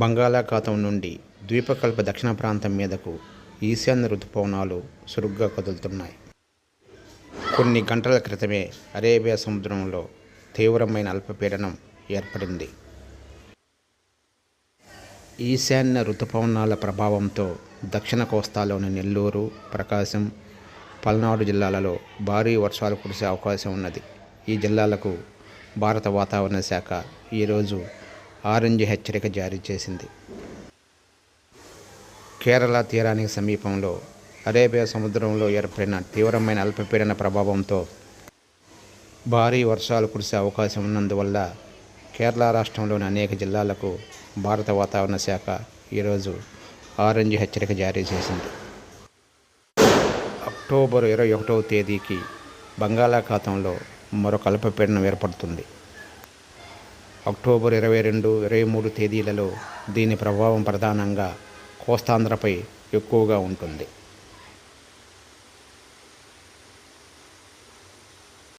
బంగాళాఖాతం నుండి ద్వీపకల్ప దక్షిణ ప్రాంతం మీదకు ఈశాన్య ఋతుపవనాలు చురుగ్గా కదులుతున్నాయి. కొన్ని గంటల క్రితమే అరేబియా సముద్రంలో తీవ్రమైన అల్పపీడనం ఏర్పడింది. ఈశాన్య ఋతుపవనాల ప్రభావంతో దక్షిణ కోస్తాలోని నెల్లూరు ప్రకాశం పల్నాడు జిల్లాలలో భారీ వర్షాలు కురిసే అవకాశం ఉన్నది. ఈ జిల్లాలకు భారత వాతావరణ శాఖ ఈరోజు ఆరెంజ్ హెచ్చరిక జారీ చేసింది. కేరళ తీరానికి సమీపంలో అరేబియా సముద్రంలో ఏర్పడిన తీవ్రమైన అల్పపీడన ప్రభావంతో భారీ వర్షాలు కురిసే అవకాశం ఉన్నందువల్ల కేరళ రాష్ట్రంలోని అనేక జిల్లాలకు భారత వాతావరణ శాఖ ఈరోజు ఆరెంజ్ హెచ్చరిక జారీ చేసింది. అక్టోబర్ ఇరవై ఒకటవ తేదీకి బంగాళాఖాతంలో మరొక అల్పపీడనం ఏర్పడుతుంది. అక్టోబర్ ఇరవై రెండు ఇరవై మూడు తేదీలలో దీని ప్రభావం ప్రధానంగా కోస్తాంధ్రపై ఎక్కువగా ఉంటుంది.